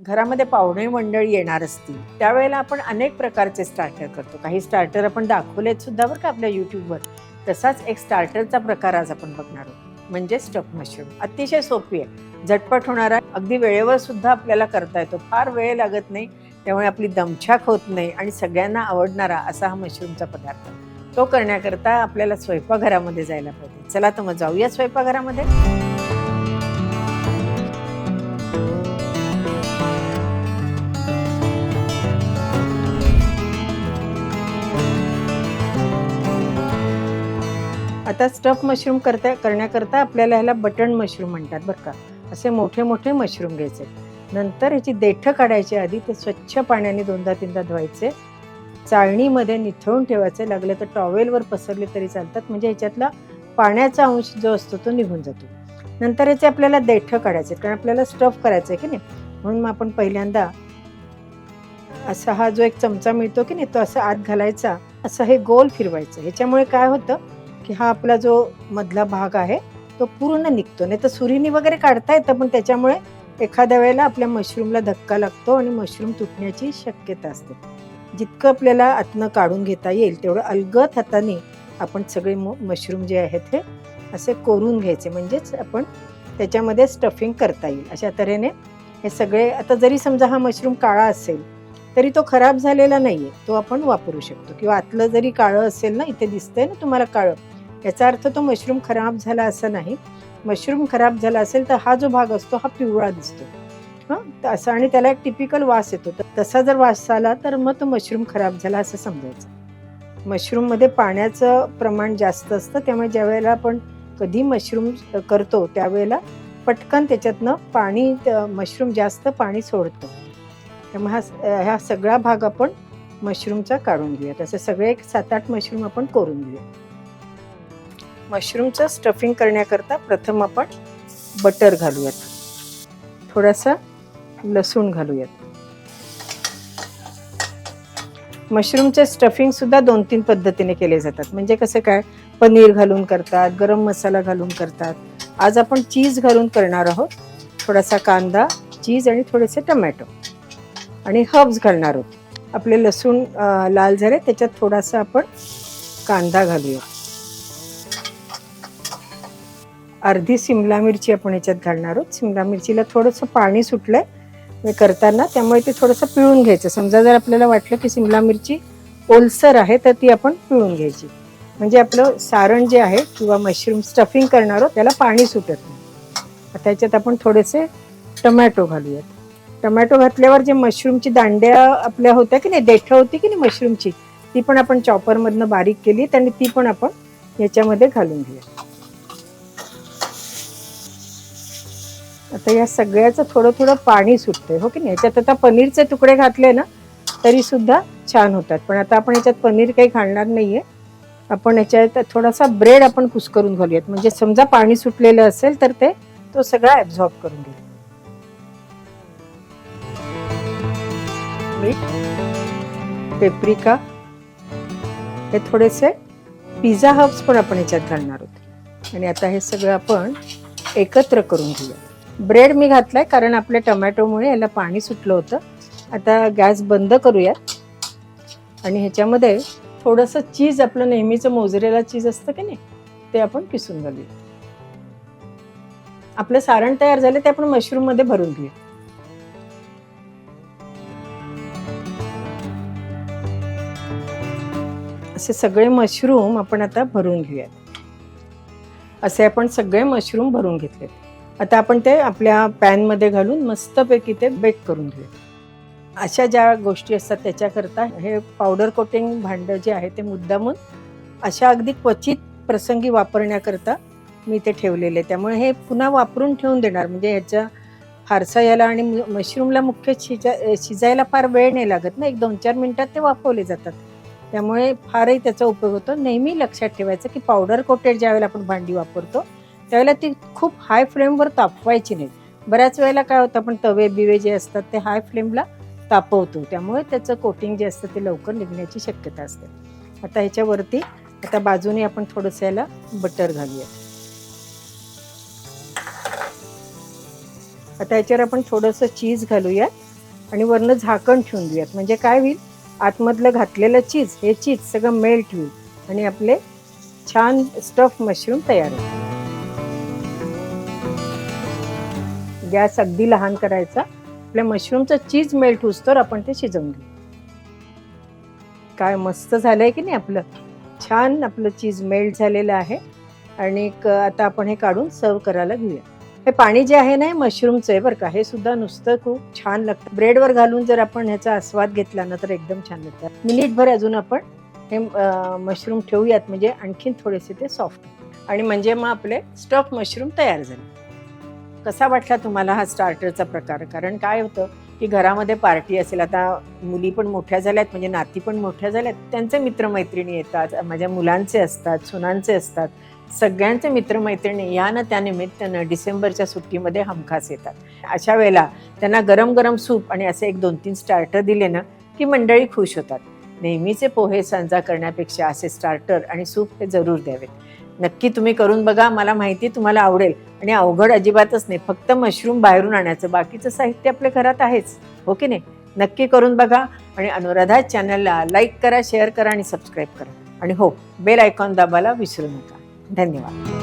घरामध्ये पाहुणे मंडळी येणार असतील त्यावेळेला आपण अनेक प्रकारचे स्टार्टर करतो. काही स्टार्टर आपण दाखवलेत सुद्धा बरं का आपल्या युट्यूबवर तसाच एक स्टार्टरचा प्रकार आज आपण बघणार आहोत. म्हणजे स्टफ मशरूम अतिशय सोपी आहे. झटपट होणारा अगदी वेळेवर सुद्धा आपल्याला करता येतो. फार वेळ लागत नाही. त्यामुळे आपली दमछाक होत नाही आणि सगळ्यांना आवडणारा असा हा मशरूमचा पदार्थ. तो करण्याकरता आपल्याला स्वयंपाकघरामध्ये जायला पाहिजे. चला तर मग जाऊया स्वयंपाकघरामध्ये. आता स्टफ मशरूम करता करण्याकरता आपल्याला ह्याला बटन मशरूम म्हणतात बरं का. असे मोठे मोठे मशरूम घ्यायचे. नंतर ह्याची देठं काढायची आधी ते स्वच्छ पाण्याने दोनदा तीनदा धुवायचे. चाळणीमध्ये निथळून ठेवायचे. लागले तर टॉवेलवर पसरले तरी चालतात. म्हणजे ह्याच्यातला पाण्याचा अंश जो असतो तो निघून जातो. नंतर याचे आपल्याला देठं काढायचे. कारण आपल्याला स्टफ करायचं आहे की नाही. म्हणून मग आपण पहिल्यांदा असा हा जो एक चमचा मिळतो की नाही तो असा आत घालायचा. असं हे गोल फिरवायचं. ह्याच्यामुळे काय होतं? की हा आपला जो मधला भाग आहे तो पूर्ण निघतो. नाही तर सुरीनी वगैरे काढता येतं पण त्याच्यामुळे एखाद्या वेळेला आपल्या मशरूमला धक्का लागतो आणि मशरूम तुटण्याची शक्यता असते. जितकं आपल्याला आतनं काढून घेता येईल तेवढं अलगद हाताने आपण सगळे मशरूम जे आहेत हे असे कोरून घ्यायचे. म्हणजेच आपण त्याच्यामध्ये स्टफिंग करता येईल. अशा तऱ्हेने हे सगळे आता जरी समजा हा मशरूम काळा असेल तरी तो खराब झालेला नाहीये. तो आपण वापरू शकतो. किंवा आतलं जरी काळं असेल ना इथे दिसतंय ना तुम्हाला काळं याचा अर्थ तो मशरूम खराब झाला असं नाही. मशरूम खराब झाला असेल तर हा जो भाग असतो हा पिवळा दिसतो. हां? असं आणि त्याला एक टिपिकल वास येतो. तर तसा जर वास आला तर मग तो मशरूम खराब झाला असं समजायचं. मशरूममध्ये पाण्याचं प्रमाण जास्त असतं. त्यामुळे ज्या वेळेला आपण कधी मशरूम करतो त्यावेळेला पटकन त्याच्यातनं पाणी मशरूम जास्त पाणी सोडतं. त्यामुळे हा ह्या सगळा भाग आपण मशरूमचा काढून घेऊया तसे सगळे एक सात आठ मशरूम आपण करून घेऊया मशरूमचं स्टफिंग करण्याकरता प्रथम आपण बटर घालूयात. थोडासा लसूण घालूयात. मशरूमचे स्टफिंग सुद्धा दोन तीन पद्धतीने केले जातात. म्हणजे कसं काय? पनीर घालून करतात गरम मसाला घालून करतात. आज आपण चीज घालून करणार आहोत. थोडासा कांदा चीज आणि थोडेसे टमॅटो आणि हर्ब्स घालणार आहोत आपले लसूण लाल झाले त्याच्यात थोडासा आपण कांदा घालूया. अर्धी सिमला मिरची आपण याच्यात घालणार आहोत. सिमला मिरचीला थोडंसं पाणी सुटलंय. मी करताना त्यामुळे ते थोडंसं पिळून घ्यायचं. समजा जर आपल्याला वाटलं की सिमला मिरची ओलसर आहे तर ती आपण पिळून घ्यायची. म्हणजे आपलं सारण जे आहे किंवा मशरूम स्टफिंग करणार आहोत त्याला पाणी सुटत नाही. आता याच्यात आपण थोडेसे टमॅटो घालूयात. टमॅटो घातल्यावर जे मशरूमची दांड्या आपल्या होत्या की नाही देठं होती की नाही मशरूमची ती पण आपण चॉपरमधनं बारीक केली आणि ती पण आपण याच्यामध्ये घालून घेऊया. आता या सगळ्याचं थोडं थोडं पाणी सुटतंय हो की नाही? याच्यात आता पनीरचे तुकडे घातले ना तरी सुद्धा छान होतात. पण आता आपण याच्यात पनीर काही घालणार नाहीये. आपण याच्यात थोडासा ब्रेड आपण कुस्करून घालूयात. म्हणजे समजा पाणी सुटलेलं असेल तर ते तो सगळा ॲब्झॉर्ब करून घेऊ मीठ पेप्रिका हे थोडेसे पिझ्झा हब्स पण आपण याच्यात घालणार आहोत. आणि आता हे सगळं आपण एकत्र करून घेऊया. ब्रेड मी घातलाय कारण आपल्या टमॅटोमुळे याला पाणी सुटलं होतं. आता गॅस बंद करूयात आणि ह्याच्यामध्ये थोडंसं चीज आपलं नेहमीचं मोजरेला चीज असतं की नाही ते आपण किसून घालूया. आपलं सारण तयार झालं ते आपण मशरूममध्ये भरून घेऊया. असे सगळे मशरूम आपण आता भरून घेऊयात. असे आपण सगळे मशरूम भरून घेतले आता आपण ते आपल्या पॅनमध्ये घालून मस्तपैकी ते बेक करून घेऊयात. अशा ज्या गोष्टी असतात त्याच्याकरता हे पावडर कोटिंग भांडं जे आहे ते मुद्दामून अशा अगदी क्वचित प्रसंगी वापरण्याकरता मी ते ठेवलेले त्यामुळे हे पुन्हा वापरून ठेवून देणार. म्हणजे ह्याच्या फारसा याला आणि मशरूमला मुख्य शिजा शिजायला फार वेळ नाही लागत ना. एक दोन चार मिनिटात ते वापरले जातात. त्यामुळे फारही त्याचा उपयोग होतो. नेहमी लक्षात ठेवायचं की पावडर कोटेड ज्यावेळेला आपण भांडी वापरतो त्यावेळेला ती खूप हाय फ्लेमवर तापवायची नाही. बऱ्याच वेळेला काय होतं आपण तवे बिवे जे असतात ते हाय फ्लेमला तापवतो. त्यामुळे त्याचं कोटिंग जे असतं ते लवकर निघण्याची शक्यता असते. आता ह्याच्यावरती आता बाजूने आपण थोडंसं याला बटर घालूया. आता याच्यावर आपण थोडंसं चीज घालूया आणि वरनं झाकण ठेवून देऊयात. म्हणजे काय होईल? आतमधलं घातलेलं चीज हे चीज सगळं मेल्ट होईल आणि आपले छान स्टफ मशरूम तयार होईल. गॅस अगदी लहान करायचा. आपल्या मशरूमचं चीज मेल्ट होऊस तर आपण ते शिजवून घेऊ. काय मस्त झालंय की नाही आपलं? छान आपलं चीज मेल्ट झालेलं आहे. आणि क- आता आपण हे काढून सर्व करायला घेऊया. हे पाणी जे आहे ना मशरूमचं आहे बरं का. हे सुद्धा नुसतं खूप छान लागतं. ब्रेडवर घालून जर आपण ह्याचा आस्वाद घेतला ना तर एकदम छान लागतं. मिनिटभर अजून आपण हे मशरूम ठेवूयात. म्हणजे आणखीन थोडेसे ते सॉफ्ट आणि म्हणजे मग आपले स्टफ मशरूम तयार झाले. कसा वाटला तुम्हाला हा स्टार्टरचा प्रकार? कारण काय होतं? की घरामध्ये पार्टी असेल. आता मुली पण मोठ्या झाल्यात म्हणजे नाती पण मोठ्या झाल्यात. त्यांचे मित्रमैत्रिणी येतात माझ्या मुलांचे असतात सुनांचे असतात. सगळ्यांचे मित्रमैत्रिणी या ना त्या निमित्तानं डिसेंबरच्या सुट्टीमध्ये हमखास येतात. अशा वेळेला त्यांना गरम गरम सूप आणि असे एक दोन तीन स्टार्टर दिले ना की मंडळी खुश होतात. नेहमीचे पोहे सांजा करण्यापेक्षा असे स्टार्टर आणि सूप हे जरूर द्यावेत. नक्की तुम्ही करून बघा मला माहिती तुम्हाला आवडेल. आणि अवघड अजिबातच नाही फक्त मशरूम बाहेरून आणायचं. बाकीचं साहित्य आपल्या घरात आहेच. हो की नाही? नक्की करून बघा आणि अनुराधा चॅनलला लाईक करा शेअर करा आणि सबस्क्राईब करा. आणि हो बेल आयकॉन दाबायला विसरू नका. धन्यवाद.